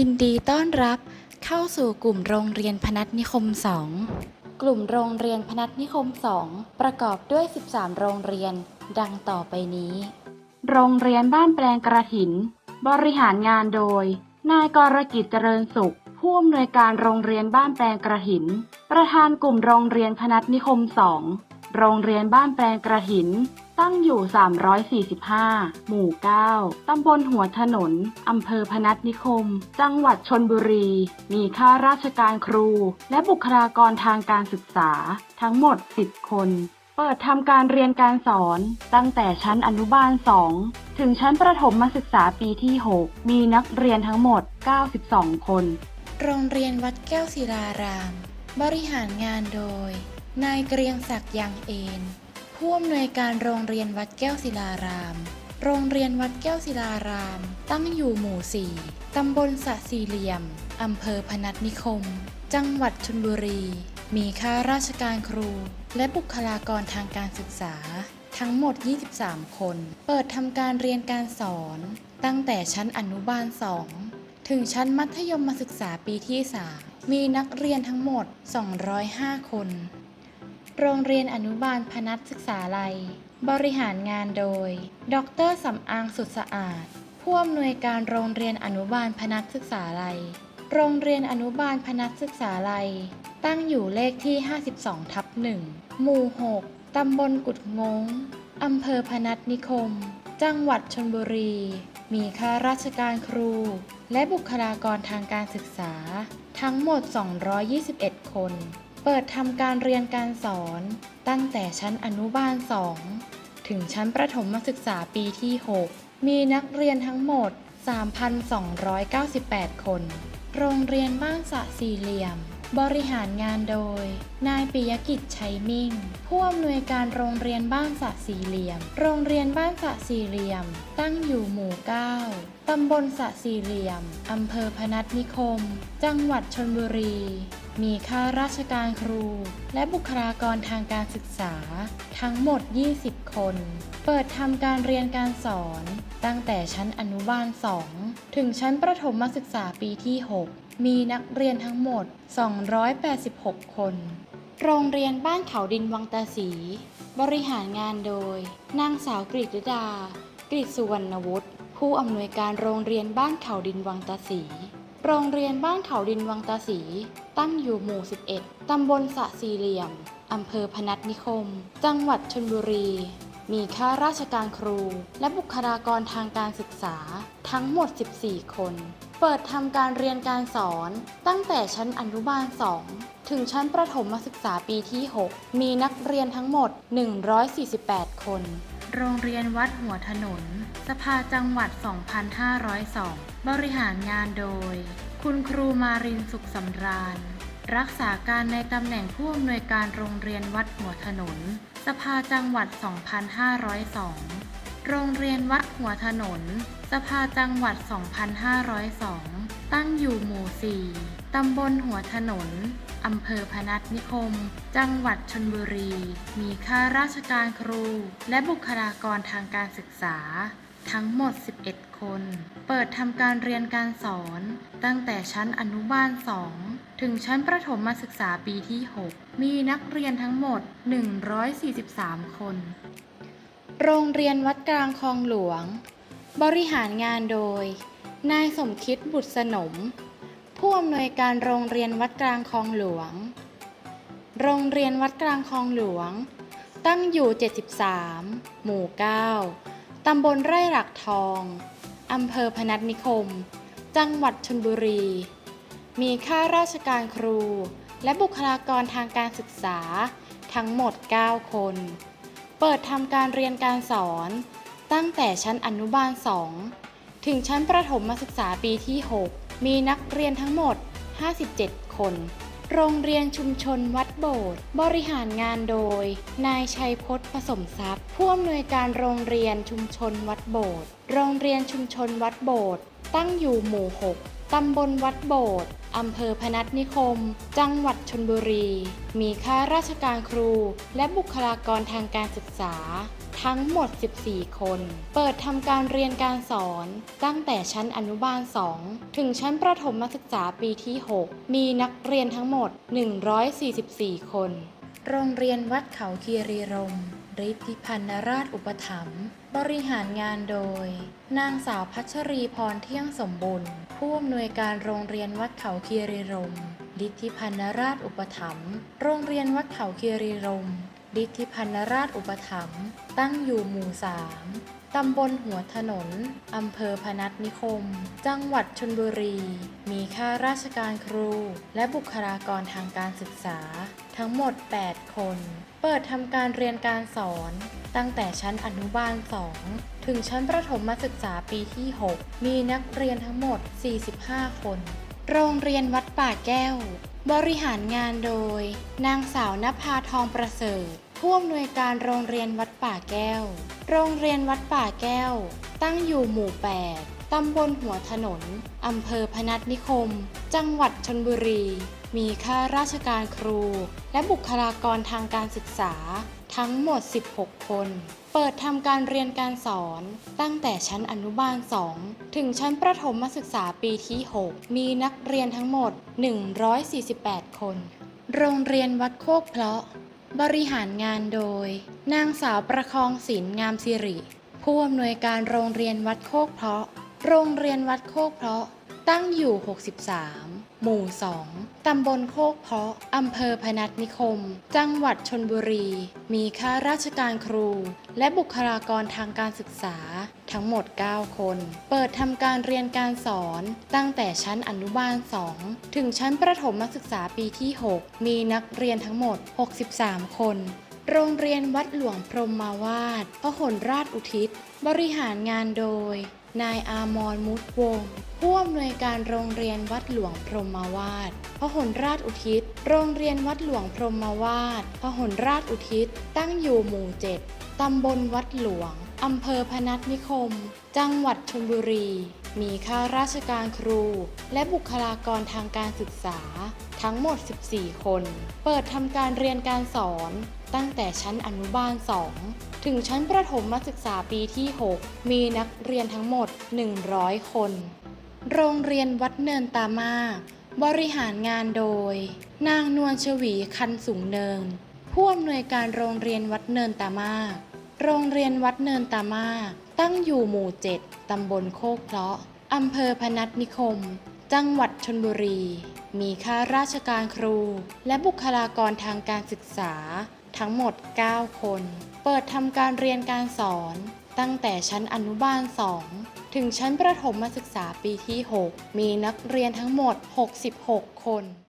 ยินดีต้อนรับเข้าสู่กลุ่มโรงเรียนพนัสนิคม 2 กลุ่มโรงเรียนพนัสนิคม 2 ประกอบด้วย 13 โรงเรียน ดังต่อไปนี้ โรงเรียนบ้านแปลงกระถิน บริหารงานโดย นายกรกิจเจริญสุข ผู้อำนวยการโรงเรียนบ้านแปลงกระถิน ประธานกลุ่มโรงเรียนพนัสนิคม 2 โรงเรียนบ้านแปลงกระถิน ตั้งอยู่ 345 หมู่ 9 ตำบลหัวถนน อำเภอพนัสนิคม จังหวัดชนบุรี มีข้าราชการครู และบุคลากรทางการศึกษา ทั้งหมด 10 คน เปิดทำการเรียนการสอนตั้งแต่ชั้นอนุบาล 2ถึงชั้นประถมศึกษาปีที่ 6 มีนักเรียนทั้งหมด 92 คน โรงเรียนวัดแก้วศิลาราม บริหารงานโดย นายเกรียงศักดิ์ยังเอนผู้อำนวยการโรงเรียนวัดแก้วศิลาราม โรงเรียนวัดแก้วศิลาราม ตั้งอยู่หมู่4ตำบลสะสี่เหลี่ยม อำเภอพนัสนิคม จังหวัดชลบุรี มีข้าราชการครู และบุคลากรทางการศึกษา ทั้งหมด 23 คน เปิดทำการเรียนการสอน ตั้งแต่ชั้นอนุบาล 2 ถึงชั้นมัธยมศึกษาปีที่ 3 มีนักเรียนทั้งหมด 205 คน โรงเรียนอนุบาลพนัสศึกษาลัย บริหารงานโดย ดรสำอางสุดสะอาด ผู้อำนวยการโรงเรียนอนุบาลพนัสศึกษาลัย โรงเรียนอนุบาลพนัสศึกษาลัย ตั้งอยู่เลขที่ 52 ทับ1หมู่ 6 ตำบลกุดงง อำเภอพนัสนิคม จังหวัดชลบุรี มีข้าราชการครู และบุคลากรทางการศึกษา ทั้งหมด 221 คน เปิดทำการเรียนการสอนตั้งแต่ชั้นอนุบาล 2 ถึงชั้นประถมศึกษาปีที่ 6 มีนักเรียนทั้งหมด 3,298 คน โรงเรียนบ้านสะสี่เหลี่ยม บริหารงานโดย นายปิยกิจชัยมิ่ง ผู้อำนวยการโรงเรียนบ้านสะสี่เหลี่ยม โรงเรียนบ้านสะสี่เหลี่ยม ตั้งอยู่หมู่ 9 ตำบลสะสี่เหลี่ยม อำเภอพนัสนิคม จังหวัดชลบุรี มีข้าราชการครู และบุคลากรทางการศึกษา ทั้งหมด 20 คน เปิดทำการเรียนการสอน ตั้งแต่ชั้นอนุบาล 2 ถึงชั้นประถมศึกษาปีที่ 6 มีนักเรียนทั้งหมด 286 คน โรงเรียนบ้านเขาดินวังตาสี บริหารงานโดย นางสาวกฤษดา กฤษสุวรรณวุฒิผู้อำนวยการโรงเรียนบ้านเขาดินวังตาสี โรงเรียนบ้านเขาดินวังตาสี ตั้งอยู่หมู่ 11 ตำบลสะสี่เหลี่ยม อำเภอพนัสนิคม จังหวัดชลบุรี มีข้าราชการครู และบุคลากรทางการศึกษา ทั้งหมด 14 คน เปิดทำการเรียนการสอนตั้งแต่ชั้นอนุบาล 2 ถึงชั้นประถมศึกษาปีที่ 6 มีนักเรียนทั้งหมด 148 คน โรงเรียนวัดหัวถนน สภาจังหวัด 2502 บริหารงานโดย คุณครูมารินสุขสำราญ รักษาการในตำแหน่งผู้อำนวยการโรงเรียนวัดหัวถนน สภาจังหวัด 2502 โรงเรียนวัดหัวถนน สภาจังหวัด 2502 ตั้งอยู่หมู่ 4 ตำบลหัวถนน อำเภอพนัสนิคม จังหวัดชลบุรี มีข้าราชการครู และบุคลากรทางการศึกษา ทั้งหมด 11 คน เปิดทำการเรียนการสอน ตั้งแต่ชั้นอนุบาล 2 ถึงชั้นประถมศึกษาปีที่ 6 มีนักเรียนทั้งหมด 143 คน โรงเรียนวัดกลางคลองหลวง บริหารงานโดย นายสมคิดบุตรสนม ผู้อำนวยการโรงเรียนวัดกลางคลองหลวง โรงเรียนวัดกลางคลองหลวง ตั้งอยู่ 73 หมู่ 9 ตำบลไร่หลักทอง อำเภอพนัสนิคม จังหวัดชลบุรี มีข้าราชการครู และบุคลากรทางการศึกษาทั้งหมด 9 คน เปิดทำการเรียนการสอนตั้งแต่ชั้นอนุบาล 2 ถึงชั้นประถมศึกษาปีที่ 6 มีนักเรียนทั้งหมด 57 คน โรงเรียนชุมชนวัดโบสถ์บริหารงานโดย นายชัยพจน์ผสมทรัพย์ ผู้อำนวยการโรงเรียนชุมชนวัดโบสถ์โรงเรียนชุมชนวัดโบสถ์ตั้งอยู่หมู่ 6 ตำบลวัดโบสถ์อำเภอพนัสนิคม จังหวัดชนบุรี มีข้าราชการครู และบุคลากรทางการศึกษา ทั้งหมด 14 คน เปิดทำการเรียนการสอน ตั้งแต่ชั้นอนุบาล 2 ถึงชั้นประถมศึกษาปีที่ 6 มีนักเรียนทั้งหมด 144 คน โรงเรียนวัดเขาคีรีรมย์ ฤทธิพันธราชอุปถัมภ์บริหารงานโดย นางสาวพัชรีพรเที่ยงสมบุญผู้อำนวยการโรงเรียนวัดเขาคีรีรมฤทธิพันธราชอุปถัมภ์โรงเรียนวัดเขาคีรีรมฤทธิพันธราชอุปถัมภ์ตั้งอยู่หมู่สามตำบลหัวถนน อำเภอพนัสนิคม จังหวัดชนบุรี มีข้าราชการครู และบุคลากรทางการศึกษา ทั้งหมด 8 คน เปิดทำการเรียนการสอน ตั้งแต่ชั้นอนุบาล 2 ถึงชั้นประถมศึกษาปีที่ 6 มีนักเรียนทั้งหมด 45 คน โรงเรียนวัดป่าแก้ว บริหารงานโดย นางสาวนภาทองประเสริฐผู้อำนวยการโรงเรียนวัดป่าแก้ว โรงเรียนวัดป่าแก้ว ตั้งอยู่หมู่ 8 ตำบลหัวถนน อำเภอพนัสนิคม จังหวัดชนบุรี มีข้าราชการครู และบุคลากรทางการศึกษา ทั้งหมด 16 คน เปิดทำการเรียนการสอน ตั้งแต่ชั้นอนุบาล 2 ถึงชั้นประถมศึกษาปีที่ 6 มีนักเรียนทั้งหมด 148 คน โรงเรียนวัดโคกเพลาะ บริหารงานโดย นางสาวประคองศิลป์งามสิริผู้อำนวยการโรงเรียนวัดโคกเพลาะ โรงเรียนวัดโคกเพาะตั้งอยู่ 63 หมู่ 2 ตำบลโคกเพาะ อำเภอพนัสนิคม จังหวัดชนบุรี มีข้าราชการครู และบุคลากรทางการศึกษา ทั้งหมด 9 คน เปิดทำการเรียนการสอนตั้งแต่ชั้นอนุบาล 2 ถึงชั้นประถมศึกษาปีที่ 6 มีนักเรียนทั้งหมด 63 คน โรงเรียนวัดหลวงพรหมมาวาดพหลราชอุทิศ บริหารงานโดย นายอามรมุตวงศ์ผู้อำนวยการโรงเรียนวัดหลวงพรหมวาดพหลราชอุทิศ โรงเรียนวัดหลวงพรหมวาดพหลราชอุทิศ ตั้งอยู่หมู่เจ็ดตำบลวัดหลวง อำเภอพนัสนิคม จังหวัดชลบุรี มีข้าราชการครู และบุคลากรทางการศึกษา ทั้งหมด 14 คน เปิดทำการเรียนการสอน ตั้งแต่ชั้นอนุบาล 2 ถึงชั้นประถมศึกษาปีที่ 6 มีนักเรียนทั้งหมด 100 คน โรงเรียนวัดเนินตามา บริหารงานโดย นางนวลชวีคันสูงเนิน ผู้อำนวยการโรงเรียนวัดเนินตามา โรงเรียนวัดเนินตามา ตั้งอยู่หมู่7ตำบลโคกเพลาะอำเภอพนัสนิคม จังหวัดชนบุรี มีข้าราชการครู และบุคลากรทางการศึกษาทั้งหมด 9 คน เปิดทำการเรียนการสอน ตั้งแต่ชั้นอนุบาล 2 ถึงชั้นประถมศึกษาปีที่ 6 มีนักเรียนทั้งหมด 66 คน